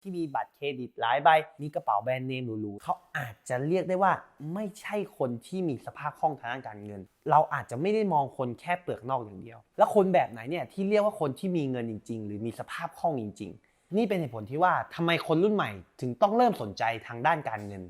ที่มีบัตรเครดิตหลายใบ มีกระเป๋าแบรนด์เนมหรูๆเขาอาจจะเรียกได้ว่าไม่ใช่คนที่มีสภาพคล่องทางด้านการเงิน เราอาจจะไม่ได้มองคนแค่เปลือกนอกอย่างเดียว แล้วคนแบบไหนเนี่ยที่เรียกว่าคนที่มีเงินจริง ๆ หรือมีสภาพคล่องจริง ๆ นี่เป็นเหตุผลที่ว่าทำไมคนรุ่นใหม่ ถึงต้องเริ่มสนใจทางด้านการเงิน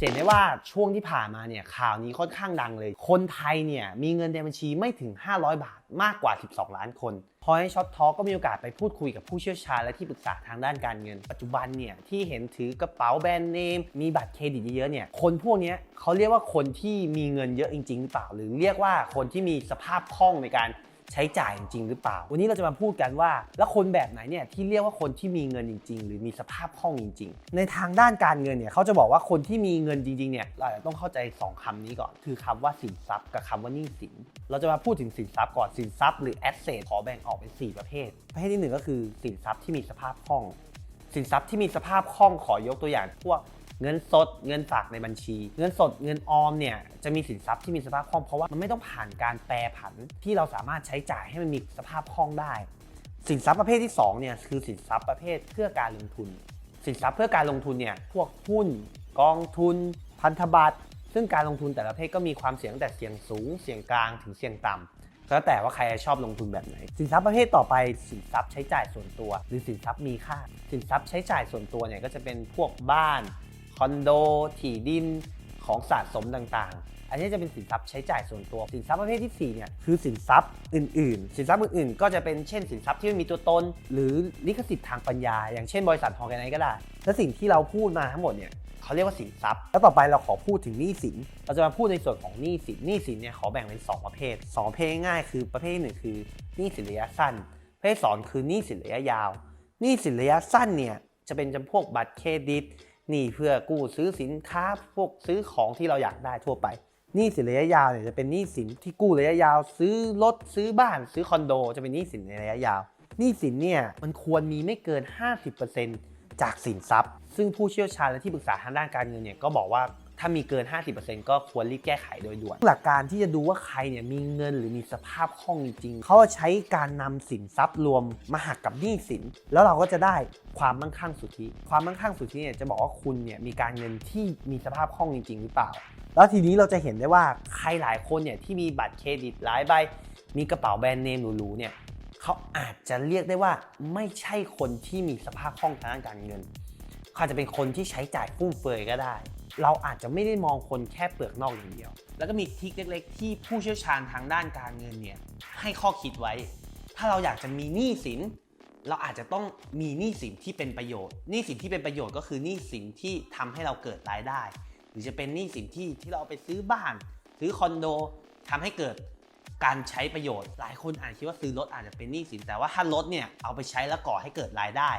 เห็นได้ว่าช่วงที่ผ่านมาเนี่ยข่าวนี้ค่อนข้างดังเลย คนไทยเนี่ยมีเงินในบัญชีไม่ถึง 500 บาทมากกว่า 12 ล้านคนพอให้ช็อตทอก็มีโอกาสไปพูดคุยกับผู้เชี่ยวชาญและที่ปรึกษาทางด้านการเงิน ปัจจุบันเนี่ยที่เห็นถือกระเป๋าแบรนด์เนม มีบัตรเครดิตเยอะๆเนี่ยคนพวกนี้เขาเรียกว่าคนที่มีเงินเยอะจริงๆหรือเปล่า หรือเรียกว่าคนที่มีสภาพคล่องในการ ใช้จ่ายจริงหรือเปล่า วันนี้เราจะมาพูดกันว่า แล้วคนแบบไหนเนี่ยที่เรียกว่าคนที่มีเงินจริง ๆ หรือมีสภาพคล่องจริง ๆ ในทางด้านการเงินเนี่ยเขาจะบอกว่าคนที่มีเงินจริงๆเนี่ยเราต้องเข้าใจ 2คำนี้ก่อน คือคำว่าสินทรัพย์กับคำว่าหนี้สิน เราจะมาพูดถึงสินทรัพย์ก่อนสินทรัพย์หรือแอสเซทขอแบ่งออกเป็น4 ประเภท ประเภทที่หนึ่งก็คือสินทรัพย์ที่มีสภาพคล่อง สินทรัพย์ที่มีสภาพคล่องขอยกตัวอย่างพวก เงินสดเงินฝากในบัญชี เงินสดเงินออมเนี่ยจะมีสินทรัพย์ที่มีสภาพคล่องเพราะว่ามันไม่ต้องผ่านการแปรผันที่เราสามารถใช้จ่ายให้มันมีสภาพคล่องได้ สินทรัพย์ประเภทที่2เนี่ยคือสินทรัพย์ประเภทเพื่อการลงทุน สินทรัพย์เพื่อการลงทุนเนี่ยพวกหุ้น กองทุน พันธบัตรซึ่งการลงทุนแต่ละประเภทก็มีความเสี่ยงตั้งแต่เสี่ยงสูง เสี่ยงกลางถึงเสี่ยงต่ำแล้วแต่ว่าใครชอบลงทุนแบบไหน สินทรัพย์ประเภทต่อไปสินทรัพย์ใช้จ่ายส่วนตัว หรือสินทรัพย์มีค่า สินทรัพย์ใช้จ่ายส่วนตัวเนี่ยก็จะเป็นพวกบ้าน คอนโดที่ดินของสะสมต่างๆ อันนี้จะเป็นสินทรัพย์ใช้จ่ายส่วนตัว สินทรัพย์ประเภทที่ 4 เนี่ยคือสินทรัพย์อื่น ๆ สินทรัพย์อื่นๆ ก็จะเป็นเช่นสินทรัพย์ที่ไม่มีตัวตน หรือลิขสิทธิ์ทางปัญญา อย่างเช่นบริษัทฮอร์แกไนก็ได้ และสิ่งที่เราพูดมาทั้งหมดเนี่ยเขาเรียกว่าสินทรัพย์ แล้วต่อไปเราขอพูดถึงหนี้สิน เราจะมาพูดในส่วนของหนี้สิน หนี้สินเนี่ยขอแบ่งเป็น 2 ประเภท 2 ประเภทง่ายๆคือประเภทหนึ่งคือหนี้สินระยะสั้น ประเภทสองคือหนี้สินระยะยาว หนี้สินระยะสั้นเนี่ยจะเป็นจำพวกบัตรเครดิต หนี้เพื่อกู้ซื้อสินค้าพวกซื้อของที่เราอยากได้ทั่วไปหนี้สินระยะยาวเนี่ยจะเป็นหนี้สินที่กู้ระยะยาว ซื้อรถซื้อบ้านซื้อคอนโด จะเป็นหนี้สินในระยะยาวหนี้สินเนี่ยมันควรมีไม่เกิน 50%จากสินทรัพย์ ซึ่งผู้เชี่ยวชาญและที่ปรึกษาทางด้านการเงินเนี่ยก็บอกว่า ถ้ามีเกิน 50%ก็ควรรีบแก้ไขโดยด่วน หลักการที่จะดูว่าใครเนี่ยมีเงินหรือมีสภาพคล่องจริงๆเขาจะใช้การนำสินทรัพย์รวมมาหักกับหนี้สิน แล้วเราก็จะได้ความมั่งคั่งสุทธิ ความมั่งคั่งสุทธิเนี่ยจะบอกว่าคุณเนี่ยมีการเงินที่มีสภาพคล่องจริง ๆ หรือเปล่า แล้วทีนี้เราจะเห็นได้ว่าใครหลายคนเนี่ยที่มีบัตรเครดิตหลายใบ มีกระเป๋าแบรนด์เนมหรูๆเนี่ยเขาอาจจะเรียกได้ว่าไม่ใช่คนที่มีสภาพคล่องทางด้านการเงินเขาอาจจะเป็นคนที่ใช้จ่ายฟุ่มเฟือยก็ได้ เราอาจจะไม่ได้มองคนแค่เปลือกนอกอย่างเดียว แล้วก็มีทริคเล็กๆ ที่ผู้เชี่ยวชาญทางด้านการเงินเนี่ยให้ข้อคิดไว้ ถ้าเราอยากจะมีหนี้สิน เราอาจจะต้องมีหนี้สินที่เป็นประโยชน์หนี้สินที่เป็นประโยชน์ก็คือหนี้สินที่ทำให้เราเกิดรายได้ หรือจะเป็นหนี้สินที่ที่เราเอาไปซื้อบ้านซื้อคอนโดทำให้เกิดการใช้ประโยชน์ หลายคนอาจคิดว่าซื้อรถอาจจะเป็นหนี้สินแต่ว่าถ้ารถเนี่ยเอาไปใช้แล้วก่อให้เกิดรายได้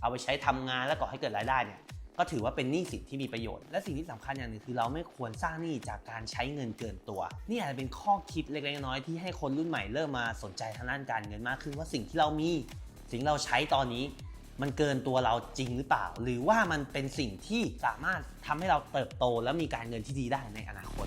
เอาไปใช้ทำงานแล้วก่อให้เกิดรายได้เนี่ย ก็ถือว่าเป็นหนี้สินที่มีประโยชน์ และสิ่งที่สำคัญอย่างหนึ่งคือเราไม่ควรสร้างหนี้จากการใช้เงินเกินตัว นี่อาจจะเป็นข้อคิดเล็กๆน้อยๆที่ให้คนรุ่นใหม่เริ่มมาสนใจทางด้านการเงินมากขึ้นว่าสิ่งที่เรามี สิ่งเราใช้ตอนนี้ มันเกินตัวเราจริงหรือเปล่า หรือว่ามันเป็นสิ่งที่สามารถทำให้เราเติบโตและมีการเงินที่ดีได้ในอนาคต